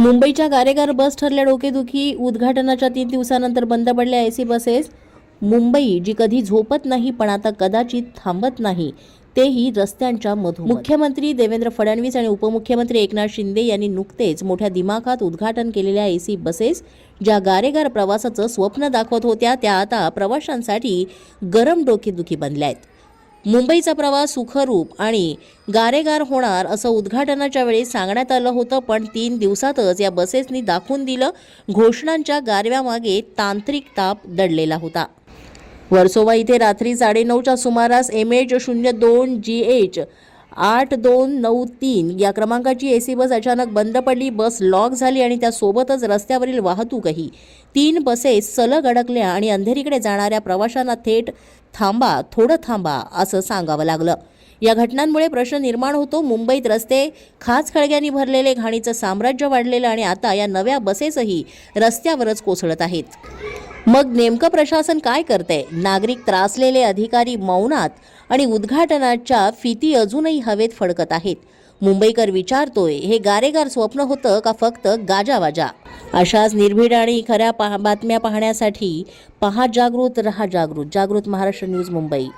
मुंबईच्या गारेगार बस ठरल्या डोकेदुखी उद्घाटनाच्या तीन दिवसानंतर बंद पडल्या एसी बसेस. मुंबई जी कधी झोपत नाही पण आता कदाचित थांबत नाही तेही रस्त्यांच्या मधून मुख्यमंत्री देवेंद्र फडणवीस आणि उपमुख्यमंत्री एकनाथ शिंदे यांनी नुकतेच मोठ्या दिमाखात उद्घाटन केलेल्या एसी बसेस ज्या गारेगार प्रवासाचं स्वप्न दाखवत होत्या त्या आता प्रवाशांसाठी गरम डोकेदुखी बनल्या आहेत मुंबईचा प्रवास सुखरूप आणि गारेगार होणार असं उद्घाटनाच्या वेळी सांगण्यात आलं होतं पण तीन दिवसातच या बसेसनी दाखवून दिलं घोषणांच्या गारव्यामागे तांत्रिक ताप दडलेला होता. वर्सोवा इथे रात्री साडेनऊच्या सुमारास एम एच शून्य दोन जी एच आठ दोन नऊ तीन. या क्रमांकाची ए सी बस अचानक बंद पडली. बस लॉक झाली आणि त्यासोबतच रस्त्यावरील वाहतूकही. तीन बसेस सलग अडकल्या आणि अंधेरीकडे जाणाऱ्या प्रवाशांना थेट थांबा थोडं थांबा असं सांगावं लागलं. या घटनांमुळे प्रश्न निर्माण होतो. मुंबईत रस्ते खास खळग्यांनी भरलेले घाणीचं साम्राज्य वाढलेलं आणि आता या नव्या बसेसही रस्त्यावरच कोसळत आहेत. मग नेमकं प्रशासन काय करते नागरिक त्रासलेले अधिकारी मौनात आणि उद्घाटनाच्या फिती अजूनही हवेत फडकत आहेत. मुंबईकर विचारतोय हे गारेगार स्वप्न होतं का फक्त गाजावाजा? अशाच निर्भीड आणि खऱ्या पहा बातम्या पाहण्यासाठी पहा जागृत रहा जागृत. जागृत महाराष्ट्र न्यूज मुंबई.